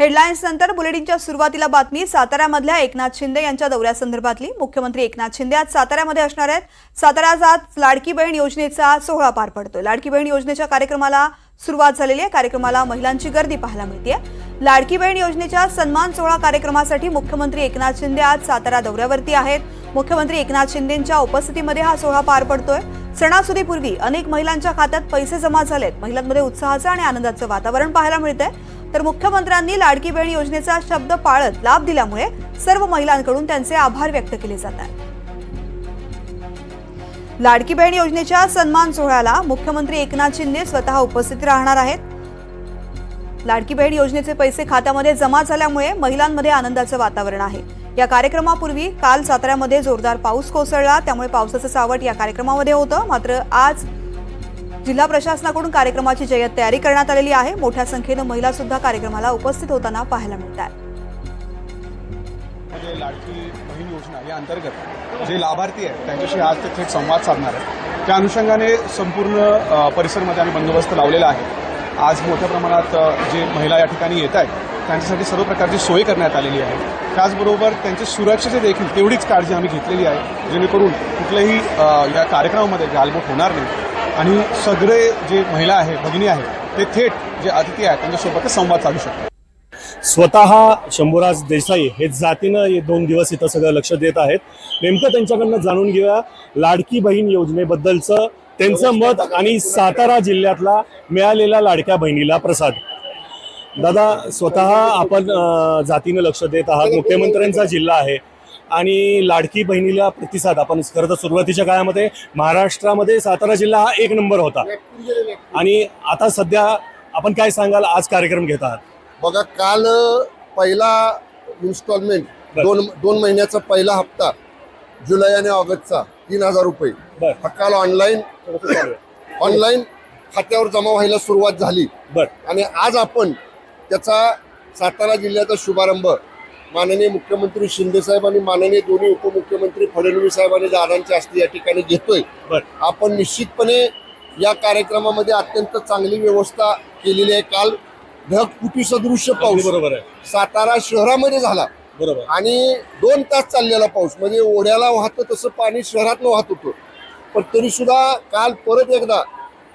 Headlines नंतर बुलेटिनच्या सुरुवातीला बातमी साताऱ्यामधल्या एकनाथ शिंदे यांच्या दौऱ्यासंदर्भातली. मुख्यमंत्री एकनाथ शिंदे आज साताऱ्यामध्ये असणार आहेत. साताऱ्यात आज लाडकी बहीण योजनेचा सोहळा पार पडतोय. लाडकी बहीण योजनेच्या कार्यक्रमाला सुरुवात झालेली आहे. कार्यक्रमाला महिलांची गर्दी पाहायला मिळते लाडकी बहीण योजनेच्या सन्मान सोहळा कार्यक्रमासाठी मुख्यमंत्री एकनाथ शिंदे आज सातारा दौऱ्यावरती आहेत. मुख्यमंत्री एकनाथ शिंदेंच्या उपस्थितीमध्ये हा सोहळा पार पडतोय. सणासुदीपूर्वी अनेक महिलांच्या खात्यात पैसे जमा झालेत. महिलांमध्ये उत्साहाचं आणि आनंदाचं वातावरण पाहायला मिळतंय. तर मुख्यमंत्र्यांनी लाडकी बहीण योजनेचा शब्द पाळत लाभ दिल्यामुळे सर्व महिलांकडून त्यांचे आभार व्यक्त केले जात आहेत. लाडकी बहीण योजनेच्या सन्मान सोहळ्याला मुख्यमंत्री एकनाथ शिंदे स्वतः उपस्थित राहणार आहेत. लाडकी बहीण योजनेचे पैसे खात्यामध्ये जमा झाल्यामुळे महिलांमध्ये आनंदाचं वातावरण आहे. या कार्यक्रमापूर्वी काल साताऱ्यामध्ये जोरदार पाऊस कोसळला त्यामुळे पावसाचं सावट या कार्यक्रमामध्ये होतं. मात्र आज जिल्हा प्रशासनाकडून कार्यक्रमाची जय्यत तयारी करण्यात आलेली आहे. मोठ्या संख्येनं महिला सुद्धा कार्यक्रमाला उपस्थित होताना पाहायला मिळत आहेत म्हणजे लाडकी बहीण योजना या अंतर्गत जे लाभार्थी आहेत त्यांच्याशी आज ते थेट संवाद साधणार आहे त्या अनुषंगाने संपूर्ण परिसरमध्ये आम्ही बंदोबस्त लावलेला आहे. आज मोठ्या प्रमाणात जे महिला या ठिकाणी येत आहेत त्यांच्यासाठी सर्व प्रकारची सोय करण्यात आलेली आहे. त्याचबरोबर त्यांच्या सुरक्षेची देखील तेवढीच काळजी आम्ही घेतलेली आहे जेणेकरून कुठल्याही या कार्यक्रमामध्ये गालबोट होणार नाही. आणि सगळे जे महिला आहे भगिनी आहेत ते थेट जे अतिथी आहेत त्यांच्यासोबत संवाद साधू शकतात. स्वतः शंभूराज देसाई हे जातीनं हे दोन दिवस इथं सगळं लक्ष देत आहेत. नेमकं त्यांच्याकडनं जाणून घेऊया लाडकी बहीण योजनेबद्दलचं. त्यांचं मत आणि सातारा जिल्ह्यातला मिळालेला लाडक्या बहिणीला प्रसाद. दादा स्वतः आपण जातीनं लक्ष देत आहात. मुख्यमंत्र्यांचा जिल्हा आहे. आणि लाडकी बहिणीला प्रतिसाद आपण खरं तर सुरुवातीच्या काळामध्ये महाराष्ट्रामध्ये सातारा जिल्हा हा एक नंबर होता. आणि आता सध्या आपण काय सांगाल? आज कार्यक्रम घेत आहात. बघा काल पहिला इन्स्टॉलमेंट. दोन दोन महिन्याचा पहिला हप्ता जुलै आणि ऑगस्टचा तीन हजार रुपये. हा काल ऑनलाईन ऑनलाईन खात्यावर जमा व्हायला सुरुवात झाली. बर. आणि आज आपण त्याचा सातारा जिल्ह्याचा शुभारंभ माननीय मुख्यमंत्री शिंदे साहेब आणि माननीय दोन्ही उपमुख्यमंत्री फडणवीस साहेब आणि हस्ते या ठिकाणी घेतोय. आपण निश्चितपणे या कार्यक्रमामध्ये अत्यंत चांगली व्यवस्था केलेली आहे काल. ढगफुटी सदृश्य पाऊस. बरोबर आहे. सातारा शहरामध्ये झाला. बरोबर. आणि दोन तास चाललेला पाऊस. म्हणजे ओढ्याला वाहतं तसं पाणी शहरातनं वाहत होतं. पण तरी सुद्धा काल परत एकदा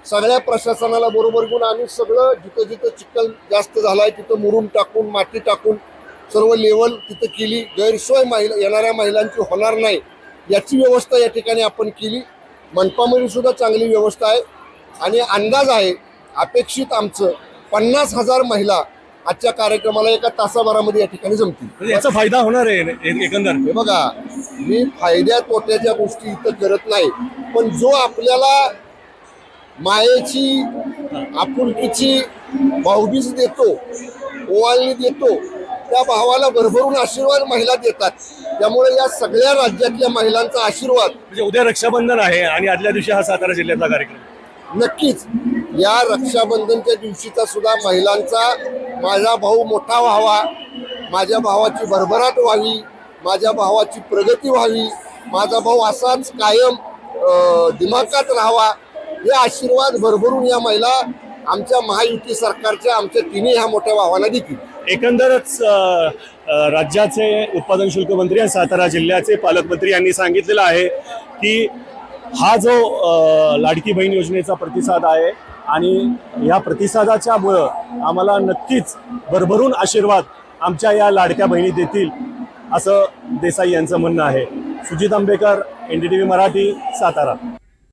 सगळ्या प्रशासनाला बरोबर घेऊन आम्ही सगळं जिथं जिथं चिखल जास्त झालाय तिथं मुरुम टाकून माती टाकून सर्व लेवल तिथं केली. गैरसोय महिला येणाऱ्या महिलांची होणार नाही. याची व्यवस्था या ठिकाणी आपण केली. मनपामध्ये सुद्धा चांगली व्यवस्था आहे. आणि अंदाज आहे अपेक्षित आमचं पन्नास हजार महिला आजच्या कार्यक्रमाला एका तासाभरामध्ये या ठिकाणी जमतील. म्हणजे याचा फायदा होणार आहे एकंदर? हे बघा मी फायद्या तोट्याच्या गोष्टी इथं करत नाही. पण जो आपल्याला मायेची आपुलकीची भाऊबीज देतो ओवाळणी देतो त्या भावाला भरभरून आशीर्वाद महिला देतात. त्यामुळे या सगळ्या राज्यातल्या महिलांचा आशीर्वाद म्हणजे उद्या रक्षाबंधन आहे आणि आदल्या दिवशी हा सातारा जिल्ह्यातला कार्यक्रम नक्कीच. या रक्षाबंधनच्या दिवशीचा सुद्धा महिलांचा माझा भाऊ मोठा व्हावा माझ्या भावाची भरभराट व्हावी माझ्या भावाची प्रगती व्हावी माझा भाऊ असाच कायम अं, दिमागात राहावा हे आशीर्वाद भरभरून या महिला आमच्या महायुती सरकारच्या आमच्या तिन्ही ह्या मोठ्या भावाला देतील. एकंदरच राज्याचे उत्पादन शुल्क मंत्री आणि सातारा जिल्ह्याचे पालकमंत्री यांनी सांगितलेलं आहे की हा जो लाडकी बहीण योजनेचा प्रतिसाद आहे आणि ह्या प्रतिसादाच्यामुळं आम्हाला नक्कीच भरभरून आशीर्वाद आमच्या या लाडक्या बहिणी देतील असं देसाई यांचं म्हणणं आहे. Sujit Ambekar N D T V Marathi Satara.